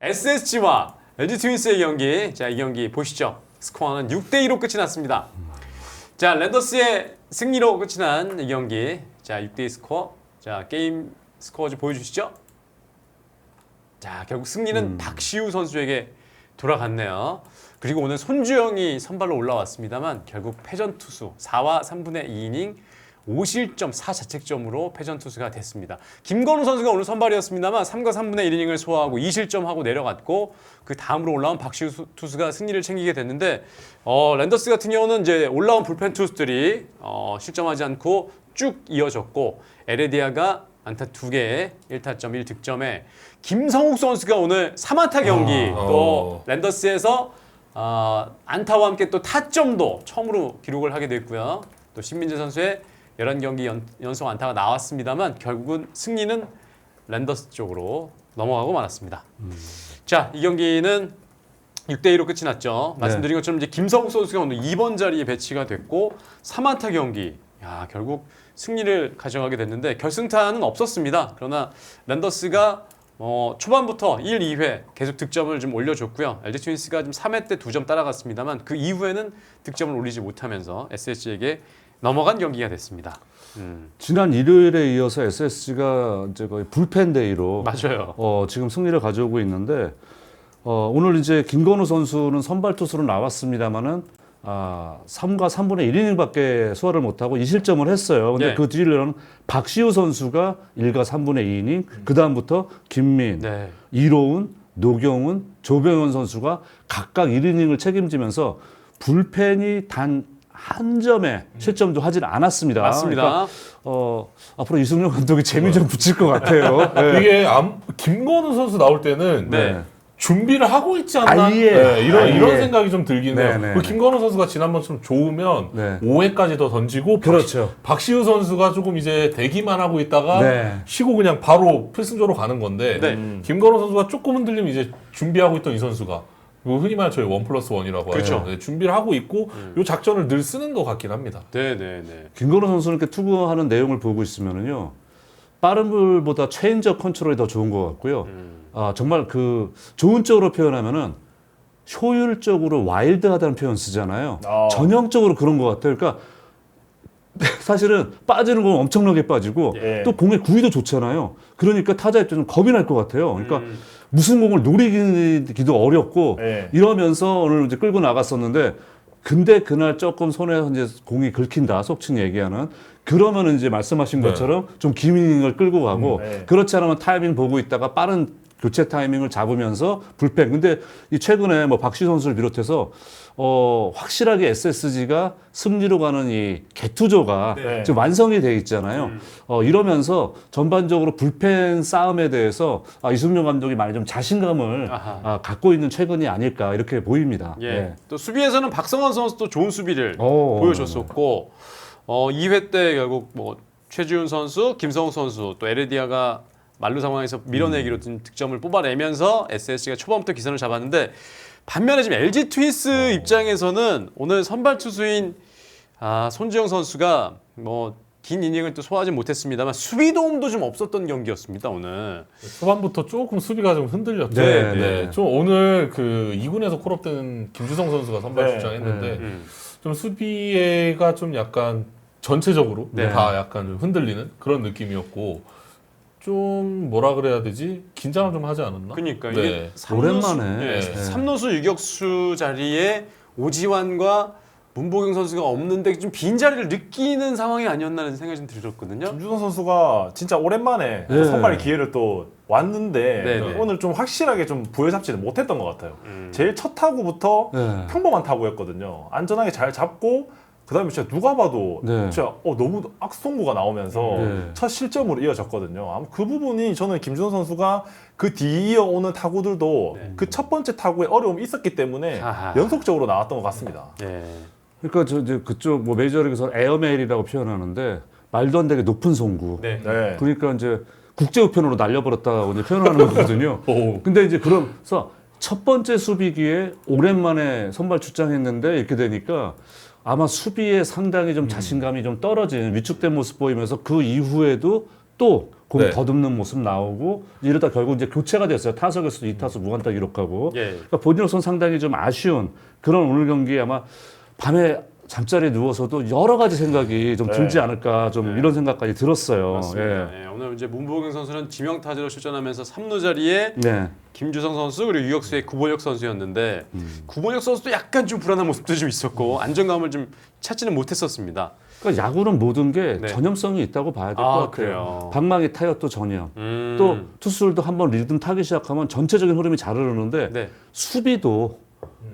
SSG와 LG 트윈스의 경기. 자, 이 경기 보시죠. 스코어는 6대 2로 끝이 났습니다. 자, 랜더스의 승리로 끝이 난 이 경기. 자, 6대 2 스코어. 자, 게임 스코어 좀 보여주시죠. 자, 결국 승리는 박시우 선수에게 돌아갔네요. 그리고 오늘 손주영이 선발로 올라왔습니다만 결국 패전 투수 4와 3분의 2이닝 5실점 4자책점으로 패전 투수가 됐습니다. 김건우 선수가 오늘 선발이었습니다만 3과 3분의 1이닝을 소화하고 2실점하고 내려갔고 그 다음으로 올라온 박시우 수- 투수가 승리를 챙기게 됐는데 어, 랜더스 같은 경우는 이제 올라온 불펜 투수들이 어, 실점하지 않고 쭉 이어졌고 에레디아가 안타 2개에 1타점 1득점에 김성욱 선수가 오늘 3안타 경기 아, 또 어. 랜더스에서 어, 안타와 함께 또 타점도 처음으로 기록을 하게 됐고요. 또 신민재 선수의 11경기 연, 연속 안타가 나왔습니다만 결국은 승리는 랜더스 쪽으로 넘어가고 말았습니다. 자, 이 경기는 6대 2로 끝이 났죠. 말씀드린 것처럼 이제 김성욱 선수가 오늘 2번 자리에 배치가 됐고 3안타 경기. 야, 결국 승리를 가져가게 됐는데 결승타는 없었습니다. 그러나 랜더스가 어, 초반부터 1, 2회 계속 득점을 좀 올려줬고요. LG 트윈스가 좀 3회 때 2점 따라갔습니다만 그 이후에는 득점을 올리지 못하면서 SSG에게 넘어간 경기가 됐습니다. 음, 지난 일요일에 이어서 SSG가 이제 거의 불펜 데이로 맞아요. 어, 지금 승리를 가져오고 있는데 어, 오늘 이제 김건우 선수는 선발 투수로 나왔습니다만은 아, 3과 3분의 1이닝밖에 소화를 못하고 2실점을 했어요. 근데 네. 그 뒤로는 박시우 선수가 1과 3분의 2이닝, 그 다음부터 김민, 네. 이로운, 노경훈, 조병현 선수가 각각 1이닝을 책임지면서 불펜이 단 한 점의 실점도 하질 않았습니다. 맞습니다. 그러니까 어, 앞으로 이승용 감독이 재미 좀 붙일 것 같아요. 네. 이게 암, 김건우 선수 나올 때는 네. 준비를 하고 있지 않나 아예. 네, 이런 아예. 이런 생각이 좀 들긴 해요. 네, 네, 그 네. 김건우 선수가 지난번처럼 좋으면 네. 5회까지 더 던지고 그렇죠. 박, 시우 선수가 조금 이제 대기만 하고 있다가 네. 쉬고 그냥 바로 필승조로 가는 건데 네. 음. 김건우 선수가 조금 흔들리면 이제 준비하고 있던 이 선수가 이거 흔히 말하는 저희 원 플러스 원이라고 그렇죠. 하죠. 네, 준비를 하고 있고 이 작전을 늘 쓰는 것 같긴 합니다. 네, 네, 네. 김건우 선수는 이렇게 투구하는 내용을 보고 있으면은요. 빠른 볼보다 체인저 컨트롤이 더 좋은 것 같고요. 음. 아, 정말 그 좋은 쪽으로 표현하면은 효율적으로 와일드하다는 표현 쓰잖아요. 아. 전형적으로 그런 것 같아요. 그러니까 사실은 빠지는 건 엄청나게 빠지고 예. 또 공의 구위도 좋잖아요. 그러니까 타자 입장은 겁이 날 것 같아요. 그러니까 음. 무슨 공을 노리기도 어렵고 예. 이러면서 오늘 이제 끌고 나갔었는데 근데 그날 조금 손에 이제 공이 긁힌다 속칭 얘기하는 그러면은 이제 말씀하신 네. 것처럼 좀 기민을 끌고 가고 음, 네. 그렇지 않으면 타이밍 보고 있다가 빠른 교체 타이밍을 잡으면서 불펜 근데 이 최근에 뭐 박시 선수를 비롯해서 어 확실하게 SSG가 승리로 가는 이 개투조가 네. 지금 완성이 돼 있잖아요. 어 이러면서 전반적으로 불펜 싸움에 대해서 아, 이승용 감독이 많이 좀 자신감을 아하. 아, 갖고 있는 최근이 아닐까 이렇게 보입니다. 예. 네. 또 수비에서는 박성환 선수도 좋은 수비를 오, 보여줬었고 어, 2회 때 결국 뭐 최지훈 선수, 김성욱 선수 또 에레디아가 말루 상황에서 밀어내기로 좀 득점을 뽑아내면서 SSG가 초반부터 기선을 잡았는데 반면에 지금 LG 트윈스 입장에서는 오늘 선발 투수인 아, 손주영 선수가 뭐 긴 이닝을 또 소화하지 못했습니다만 수비 도움도 좀 없었던 경기였습니다 오늘. 초반부터 조금 수비가 좀 흔들렸죠. 네, 네. 좀 오늘 그 2군에서 콜업된 김주성 선수가 선발 네. 출장했는데 음. 좀 수비가 좀 약간 전체적으로 네. 다 약간 좀 흔들리는 그런 느낌이었고 좀 뭐라 그래야 되지 긴장을 좀 하지 않았나? 그러니까 네. 이게 삼루수- 오랜만에. 예, 네. 삼루수 유격수 자리에 오지환과 문보경 선수가 없는데 좀 빈 자리를 느끼는 상황이 아니었나라는 생각이 좀 들었거든요. 김주성 선수가 진짜 오랜만에 네. 선발 기회를 또 왔는데 네, 네. 오늘 좀 확실하게 좀 부여잡지는 못했던 것 같아요. 음. 제일 첫 타구부터 네. 평범한 타구였거든요. 안전하게 잘 잡고 그다음에 진짜 누가 봐도 네. 진짜 어, 너무 악송구가 나오면서 네. 첫 실점으로 이어졌거든요. 아마 그 부분이 저는 김주성 선수가 그 뒤이어 오는 타구들도 네. 그 첫 번째 타구에 어려움이 있었기 때문에 아하. 연속적으로 나왔던 것 같습니다. 예. 그러니까 저 이제 그쪽 뭐 메이저리그에서 에어메일이라고 표현하는데 말도 안 되게 높은 송구. 네. 네. 그러니까 이제 국제 우편으로 날려버렸다고 이제 표현하는 거거든요. 오. 근데 이제 그러면서 첫 번째 수비기에 오랜만에 선발 출장했는데 이렇게 되니까 아마 수비에 상당히 좀 자신감이 좀 떨어진 위축된 모습 보이면서 그 이후에도 또 공 네. 더듬는 모습 나오고 이러다 결국 이제 교체가 됐어요. 타석에서 이타수 무안타 기록하고 예. 그러니까 본인으로서는 상당히 좀 아쉬운 그런 오늘 경기에 아마 밤에 잠자리에 누워서도 여러 가지 생각이 좀 네. 들지 않을까 좀 이런 생각까지 들었어요. 맞습니다. 예, 오늘 이제 문보경 선수는 지명 타자로 출전하면서 3루 자리에 예. 네. 김주성 선수 그리고 유격수의 구본혁 선수였는데 음. 구본혁 선수도 약간 좀 불안한 모습도 좀 있었고 안정감을 좀 찾지는 못했었습니다. 그러니까 야구는 모든 게 네. 전염성이 있다고 봐야 될 것 아, 같아요. 그래요. 방망이 타협도 전염. 음. 또 투수들도 한번 리듬 타기 시작하면 전체적인 흐름이 잘 흐르는데 네. 수비도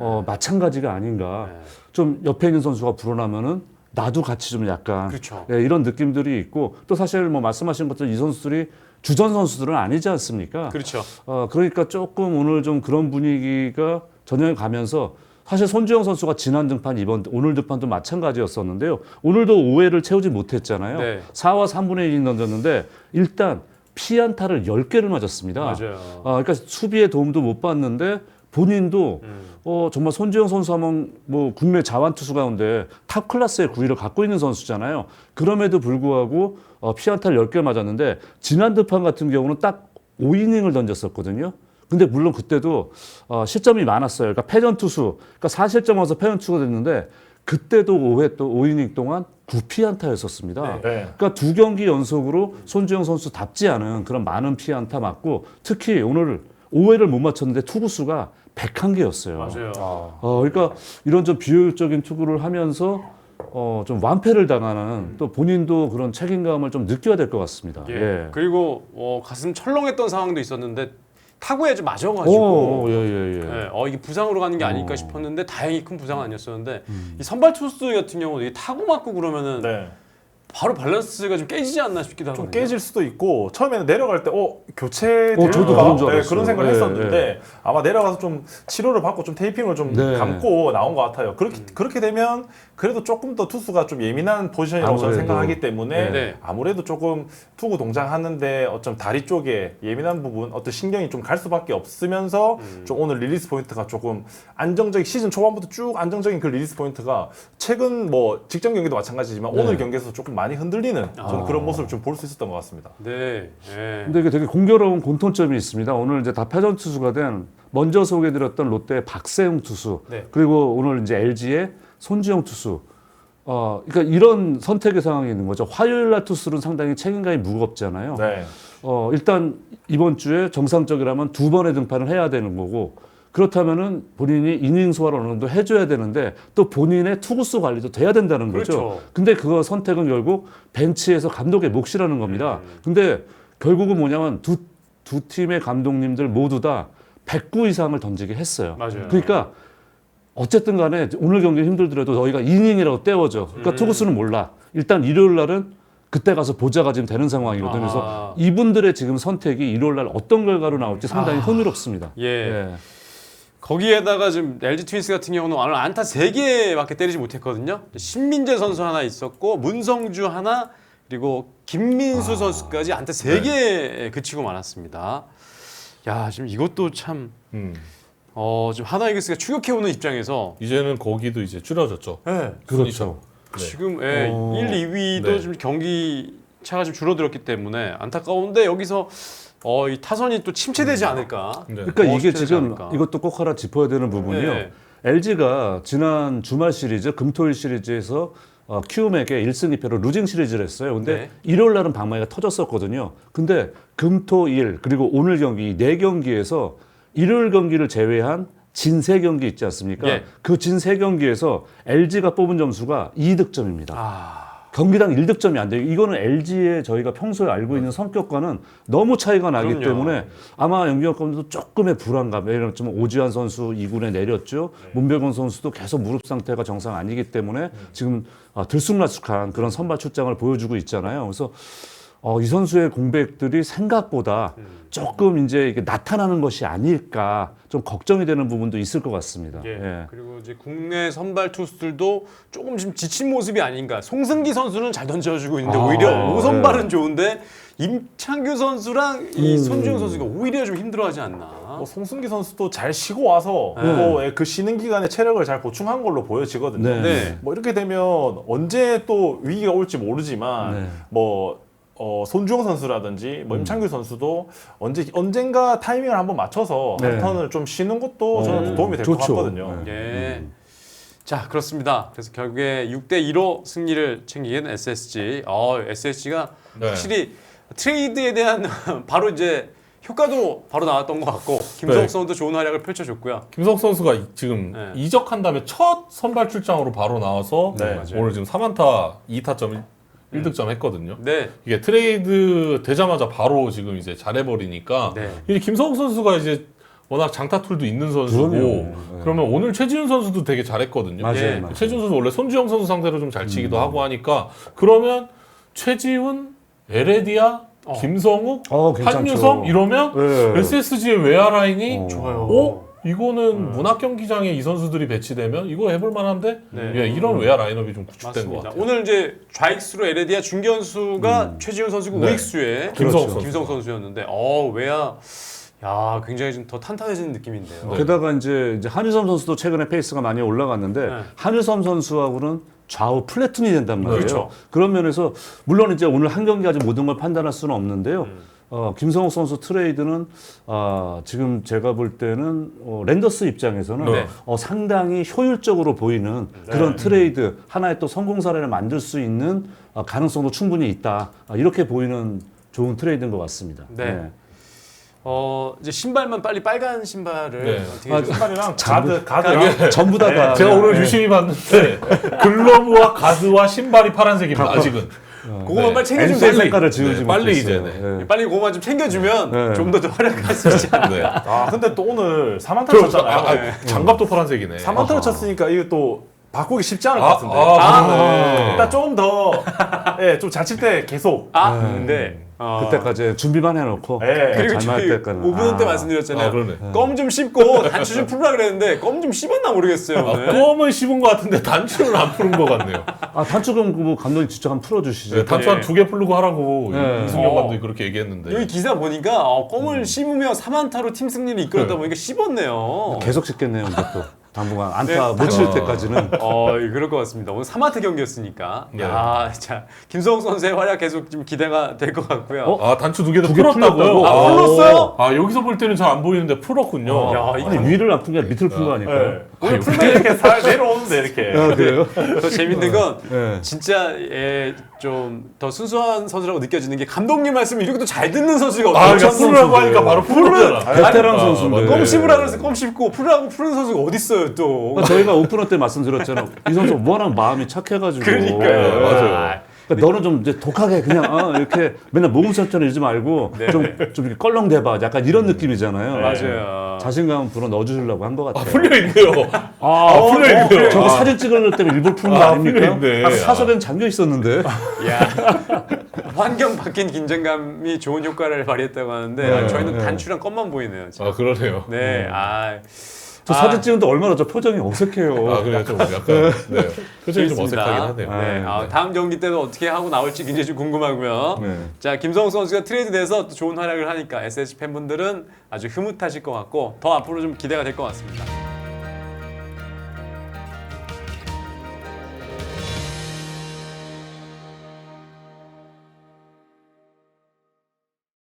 어, 마찬가지가 아닌가. 네. 좀 옆에 있는 선수가 불어나면은 나도 같이 좀 약간 그렇죠. 예, 이런 느낌들이 있고 또 사실 뭐 말씀하신 것처럼 이 선수들이 주전 선수들은 아니지 않습니까? 그렇죠. 어, 그러니까 조금 오늘 좀 그런 분위기가 전혀 가면서 사실 손주영 선수가 지난 등판 이번 오늘 등판도 마찬가지였었는데요. 오늘도 5회를 채우지 못했잖아요. 네. 4와 3분의 1이 던졌는데 일단 피안타를 10개를 맞았습니다. 맞아요. 어, 그러니까 수비에 도움도 못 받는데 본인도 음. 어, 정말 손주영 선수 하면 뭐 국내 자완 투수 가운데 탑 클래스의 구위를 갖고 있는 선수잖아요. 그럼에도 불구하고 어, 피안타를 10개 맞았는데 지난 듯판 같은 경우는 딱 5이닝을 던졌었거든요. 근데 물론 그때도 어, 실점이 많았어요. 그러니까 패전 투수, 그러니까 4실점 와서 패전 투수가 됐는데 그때도 5회 또 5이닝 동안 9피안타였었습니다. 네. 그러니까 두 경기 연속으로 손주영 선수답지 않은 그런 많은 피안타 맞고 특히 오늘 5회를 못 맞췄는데 투구수가 101개였어요. 맞아요. 어, 그러니까 이런 좀 비효율적인 투구를 하면서 어, 좀 완패를 당하는 또 본인도 그런 책임감을 좀 느껴야 될 것 같습니다. 예. 예. 그리고 어, 가슴 철렁했던 상황도 있었는데 타구에 좀 오, 맞아가지고 예, 예, 예. 예, 어 이게 부상으로 가는 게 아닐까 어. 싶었는데 다행히 큰 부상은 아니었었는데 음. 이 선발 투수 같은 경우는 이 타구 맞고 그러면은 네. 바로 밸런스가 좀 깨지지 않나 싶기도 하거든요. 좀 깨질 수도 있고 처음에는 내려갈 때 어 교체 어, 저도 그런 줄 네, 알았어요. 그런 생각을 예, 했었는데 아마 내려가서 좀 치료를 받고 좀 테이핑을 좀 네. 감고 나온 것 같아요. 그렇게 음. 그렇게 되면 그래도 조금 더 투수가 좀 예민한 포지션이라고 저는 아무래도. 생각하기 때문에 네. 아무래도 조금 투구 동작하는데 어쩜 다리 쪽에 예민한 부분 어떤 신경이 좀 갈 수밖에 없으면서 음. 좀 오늘 리리스 포인트가 조금 안정적인 시즌 초반부터 쭉 안정적인 그 리리스 포인트가 최근 뭐 직전 경기도 마찬가지지만 네. 오늘 경기에서 조금 많이 흔들리는 저는 아. 그런 모습을 좀 볼 수 있었던 것 같습니다. 네. 예. 근데 이게 되게 공교로운 공통점이 있습니다. 오늘 이제 다 패전 투수가 된 먼저 소개드렸던 롯데의 박세웅 투수 네. 그리고 오늘 이제 LG의 손주영 투수. 어, 그러니까 이런 선택의 상황이 있는 거죠. 화요일 날 투수는 상당히 책임감이 무겁잖아요. 네. 어, 일단 이번 주에 정상적이라면 두 번의 등판을 해야 되는 거고 그렇다면은 본인이 이닝 소화를 어느 정도 해줘야 되는데 또 본인의 투구수 관리도 돼야 된다는 거죠. 그렇죠. 근데 그거 선택은 결국 벤치에서 감독의 몫이라는 겁니다. 근데 결국은 뭐냐면 두, 두 팀의 감독님들 모두 다 109 이상을 던지게 했어요. 맞아요. 그러니까 어쨌든 간에 오늘 경기 힘들더라도 너희가 이닝이라고 때워줘. 그러니까 음. 투구수는 몰라. 일단 일요일 날은 그때 가서 보자가 지금 되는 상황이거든요. 아. 그래서 이분들의 지금 선택이 일요일 날 어떤 결과로 나올지 상당히 흥미롭습니다. 아. 예. 거기에다가 지금 LG 트윈스 같은 경우는 오늘 안타 3개밖에 때리지 못했거든요. 신민재 선수 하나 있었고 문성주 하나 그리고 김민수 선수까지 안타 3개 그치고 말았습니다. 야, 지금 이것도 참 음. 어, 지금 하나 이글스가 추격해오는 입장에서 이제는 거기도 이제 줄어졌죠. 네. 그렇죠. 네. 지금 예, 어. 1, 2위도 네. 좀 경기 차가 좀 줄어들었기 때문에 안타까운데 여기서 어, 이 타선이 또 침체되지 않을까. 네. 그러니까 어, 이게 지금 않을까. 이것도 꼭 하나 짚어야 되는 부분이요. 네. LG가 지난 주말 시리즈, 금토일 시리즈에서 어, 키움에게 1승 2패로 루징 시리즈를 했어요. 근데 네. 일요일 날은 방망이가 터졌었거든요. 근데 금토일 그리고 오늘 경기 네 경기에서 일요일 경기를 제외한 진 세 경기 있지 않습니까? 예. 그진 세 경기에서 LG가 뽑은 점수가 2득점입니다. 아, 경기당 1득점이 안 돼요. 이거는 LG의 저희가 평소에 알고 있는 성격과는 너무 차이가 나기 그럼요. 때문에 아마 영기혁 감독도 조금의 불안감, 예를 들면 오지환 선수 2군에 내렸죠. 문백원 선수도 계속 무릎 상태가 정상 아니기 때문에 지금 아, 들쑥날쑥한 그런 선발 출장을 보여주고 있잖아요. 그래서 어, 이 선수의 공백들이 생각보다 조금 이제 이게 나타나는 것이 아닐까 좀 걱정이 되는 부분도 있을 것 같습니다. 예. 예. 그리고 이제 국내 선발 투수들도 조금 지금 지친 모습이 아닌가. 송승기 선수는 잘 던져주고 있는데 아, 오히려 네. 오선발은 좋은데 임창규 선수랑 이 음. 손주영 선수가 오히려 좀 힘들어하지 않나. 뭐 송승기 선수도 잘 쉬고 와서 네. 또그 쉬는 기간에 체력을 잘 보충한 걸로 보여지거든요. 네. 네. 뭐 이렇게 되면 언제 또 위기가 올지 모르지만 네. 뭐 어, 손주영 선수라든지 뭐 임창규 선수도 언제 언젠가 타이밍을 한번 맞춰서 네. 한 턴을 좀 쉬는 것도 저는 어, 도움이 될 것 좋죠. 같거든요. 네. 예. 자 그렇습니다. 그래서 결국에 6대 2로 승리를 챙긴 SSG. 어 SSG가 네. 확실히 트레이드에 대한 바로 이제 효과도 바로 나왔던 것 같고 김성욱 네. 선수도 좋은 활약을 펼쳐줬고요. 김석 선수가 이- 지금 네. 이적한 다음에 첫 선발 출장으로 바로 나와서 네, 맞아요. 오늘 지금 3안타 2타점 1득점 했거든요. 네. 이게 트레이드 되자마자 바로 지금 이제 잘해버리니까 네. 이제 김성욱 선수가 이제 워낙 장타 툴도 있는 선수고 그럼요. 네. 그러면 오늘 최지훈 선수도 되게 잘했거든요. 맞아요, 예. 맞아요. 최지훈 선수 원래 손주영 선수 상대로 좀 잘 치기도 음. 하고 하니까 그러면 최지훈, 에레디아, 어. 김성욱, 어, 괜찮죠. 한유섬 이러면 네. SSG의 외야 라인이 어. 좋아요. 어? 이거는 문학 경기장에 이 선수들이 배치되면 이거 해볼 만한데 네. 예, 이런 외야 라인업이 좀 구축된 것 맞습니다. 같아요. 오늘 이제 좌익수로 에레디아 중견수가 최지훈 선수고 네. 우익수에 김성욱 그렇죠. 선수. 김성 선수였는데 어 외야 야 굉장히 좀 더 탄탄해지는 느낌인데요. 네. 게다가 이제, 이제 한유섬 선수도 최근에 페이스가 많이 올라갔는데 네. 한유섬 선수하고는 좌우 플래툰이 된단 말이에요. 그렇죠. 런 면에서 물론 이제 오늘 한 경기 아직 모든 걸 판단할 수는 없는데요. 음. 어, 김성욱 선수 트레이드는 어, 지금 제가 볼 때는 어, 랜더스 입장에서는 네. 어, 상당히 효율적으로 보이는 네. 그런 트레이드 하나의 또 성공 사례를 만들 수 있는 어, 가능성도 충분히 있다. 아, 이렇게 보이는 좋은 트레이드인 것 같습니다. 네. 어 이제 신발만 빨리 빨간 신발을 네. 어떻게 아, 좀 신발이랑 가드 가드랑 네. 전부 다가 제가 오늘 네. 유심히 봤는데 글러브와 가드와 신발이 파란색입니다. 아직은 그거만 네. 빨리 챙겨주면 엔솔 되지. 색깔을 지우지 네, 빨리 못했어요. 이제, 네. 빨리 그거만 좀 챙겨주면 네. 좀더 활약할 수 있지 않나. 네. 아 근데 또 오늘 3안타를 저, 쳤잖아요. 아, 아, 장갑도 파란색이네. 3안타를 쳤으니까 이거 또 바꾸기 쉽지 않을 것 아, 같은데. 아, 아, 일단 좀 더, 예, 좀잘칠때 계속. 아 근데 어, 그때까지 준비만 해놓고 네. 그리고 저희 때까지 5분 때 아. 말씀드렸잖아요. 아, 그러네. 껌 좀 씹고 단추 좀 풀라 그랬는데 껌 좀 씹었나 모르겠어요 아, 오늘. 껌은 씹은 것 같은데 단추는 안 푸른 것 같네요. 아 단축은 뭐 감독님 직접 한번 풀어주시죠. 네, 단추 예. 한두 개 풀고 하라고 네. 이승용 어. 감독이 그렇게 얘기했는데. 여기 기사 보니까 어, 껌을 씹으며 3안타로 팀 승리를 이끌었다 네. 보니까 씹었네요. 계속 찍겠네요, 이것도 당분간 안타 네. 못칠 아. 때까지는. 어, 그럴 것 같습니다. 오늘 3마트 경기였으니까. 네. 야, 자, 김성욱 선수의 활약 계속 좀 기대가 될 것 같고요. 어? 아 단추 두 개도 두개 풀었다고요? 풀렸다고? 아, 아, 풀었어요? 아 여기서 볼 때는 잘 안 보이는데 풀었군요. 어, 야, 이거 아니 위를 안푼게 아니라 밑을 푼거 예. 아닐까요? 오늘 풀면 이렇게 살 내려오는데, 이렇게. 아, 그래요? 더 재밌는 건 네. 진짜 예, 좀 더 순수한 선수라고 느껴지는 게 감독님 말씀을 이렇게 또 잘 듣는 선수가 아, 그러니까 풀으라고 하니까 바로 풀었잖아. 베테랑 아, 선수인데. 맞네. 껌 씹으라 그래서 껌 씹고 풀라고 푸는 선수가 어디 있어요 또. 그러니까 저희가 오프너 때 말씀드렸잖아요. 이 선수 워낙 마음이 착해가지고. 그러니까요. 네, 맞아요. 그러니까 너는 좀 이제 독하게 그냥 어, 이렇게 맨날 모금설처럼 이러지 말고 네. 좀, 좀 이렇게 껄렁대봐. 약간 이런 느낌이잖아요. 맞아요. 자신감 불어 넣어주려고 한 것 같아요. 아, 풀려 있네요. 아, 아, 풀려 있네요. 저거 아. 사진 찍을 때문에 일부러 푸는 거 아, 아닙니까? 풀려있네. 아, 사석엔 잠겨 있었는데. 야 환경 바뀐 긴장감이 좋은 효과를 발휘했다고 하는데 네, 저희는 네. 단추랑 껌만 보이네요. 지금. 아 그러네요. 네, 아. 저 사진 찍는데 얼마나 저 표정이 어색해요. 아 그래요 좀 약간 네 표정이 좀. 어색하긴 하네요. 네, 아, 다음 경기 때도 어떻게 하고 나올지 굉장히 좀 궁금하고요. 네. 자, 김성우 선수가 트레이드 돼서 또 좋은 활약을 하니까 SSG 팬분들은 아주 흐뭇하실 것 같고 더 앞으로 좀 기대가 될 것 같습니다.